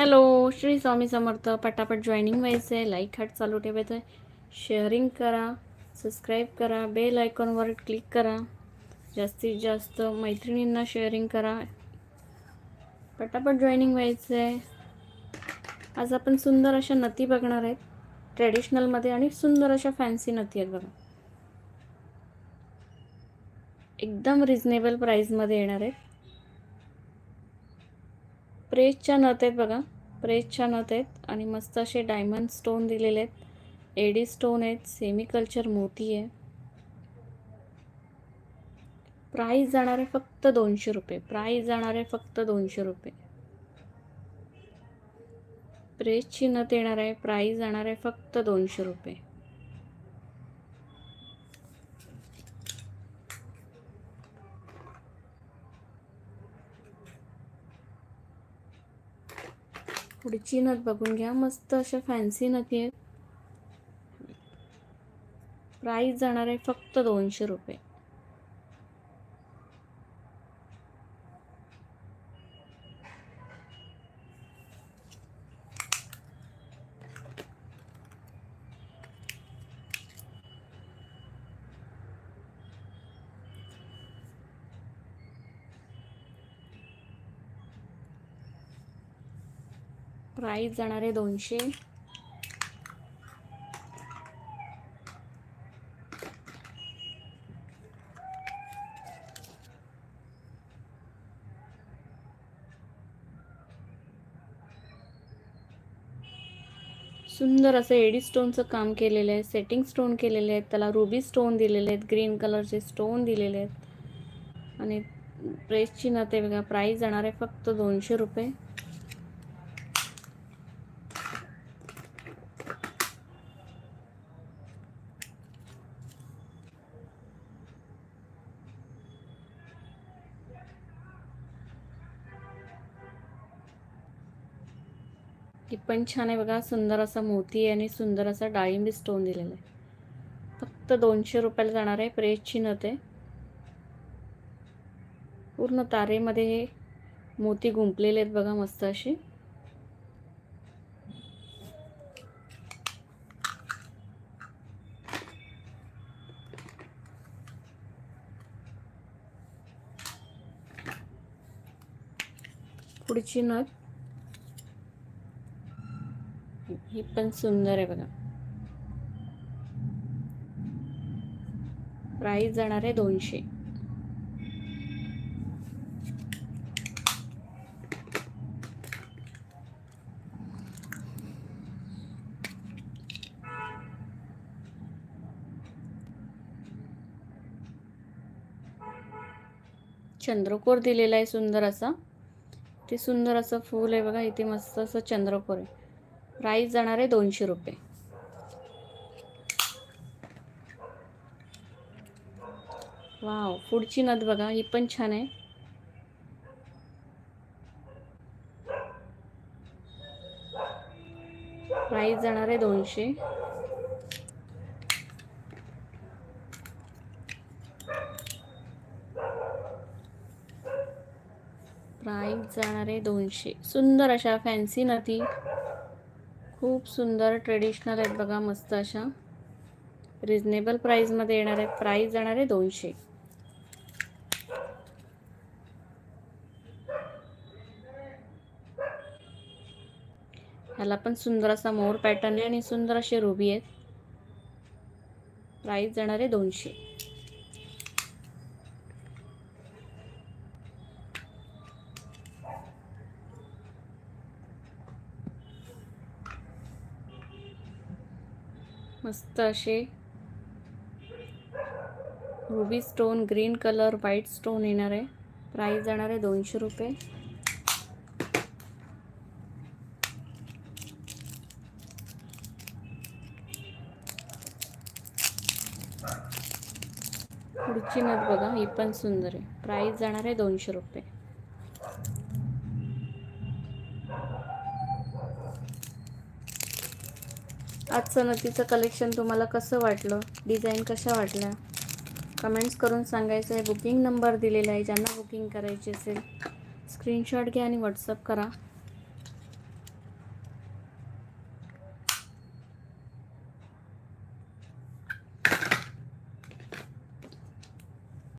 Hello Shri Swami Samarth पटापट joining व्हायचं आहे लाईक हार्ट चालू ठेवायचं आहे शेअरिंग करा सबस्क्राईब करा बेल आयकॉनवर क्लिक करा. जास्तीत जास्त मैत्रिणींना शेअरिंग करा. पटापट जॉईनिंग व्हायचं आहे आज आपण सुंदर अशा नती बघणार आहेत. ट्रेडिशनलमध्ये आणि सुंदर अशा फॅन्सी नती आहेत बघा. एकदम रिजनेबल प्राईजमध्ये येणार आहेत. प्रेसच्या नथ आहेत बघा. प्रेसच्या नथ आहेत आणि मस्त असे डायमंड स्टोन दिलेले आहेत. एडी स्टोन आहेत. सेमी कल्चर मोती आहे. प्राईस जाणार आहे फक्त दोनशे रुपये. प्राईस जाणार आहे फक्त दोनशे रुपये. प्रेसची नथ येणार आहे. प्राईस जाणार आहे फक्त दोनशे रुपये. पुढची नथ बघून घ्या. मस्त अशा फॅन्सी नथी आहेत. प्राईस जाणार आहे फक्त दोनशे रुपये. प्राईस जाणार आहे दोनशे. सुंदर असं एडी स्टोनचं काम केलेलं आहे सेटिंग स्टोन केलेले आहेत त्याला रुबी स्टोन दिलेले आहेत ग्रीन कलरचे स्टोन दिलेले आहेत. आणि प्रेसची नते बघा प्राईस जाणार आहे फक्त दोनशे रुपये. ती पण छान आहे बघा. सुंदर असा मोती आहे आणि सुंदर असा डाळिंबी स्टोन दिलेला आहे. फक्त दोनशे रुपयाला जाणार आहे. प्रेसची नथ आहे. पूर्ण तारेमध्ये हे मोती गुंपलेले आहेत बघा मस्त असे पुढची नथ ही पण सुंदर आहे बघा. प्राईस जाणार आहे दोनशे. चंद्रकोर दिलेला आहे सुंदर असा. ते सुंदर असं फूल आहे बघा इथे मस्त असं चंद्रकोर आहे. प्राईस जाणार आहे दोनशे रुपये. वाव पुढची नथ बघा ही पण छान आहे. प्राईस जाणार आहे दोनशे. प्राईस जाणार आहे दोनशे. सुंदर अशा फॅन्सी नथी. खूप सुंदर ट्रेडिशनल आहेत बघा मस्त अशा. रिजनेबल प्राईजमध्ये येणार आहेत प्राईज जाणार आहे दोनशे. ह्याला पण सुंदर असा मोर पॅटर्न आहे आणि सुंदर असे रुबी आहेत. प्राईज जाणार आहे दोनशे. मस्त असे. Ruby stone green colour white stone येणार आहे. प्राईस जाणार आहे दोनशे रुपये. पुढची नथ बघा ही पण सुंदर आहे. प्राईस जाणार आहे दोनशे रुपये. आजचं नथीचं कलेक्शन तुम्हाला कसं वाटलं? डिझाईन कशा वाटल्या? कमेंट्स करून सांगायचं आहे. बुकिंग नंबर दिलेला आहे. ज्यांना बुकिंग करायची असेल स्क्रीनशॉट घ्या आणि व्हॉट्सअप करा.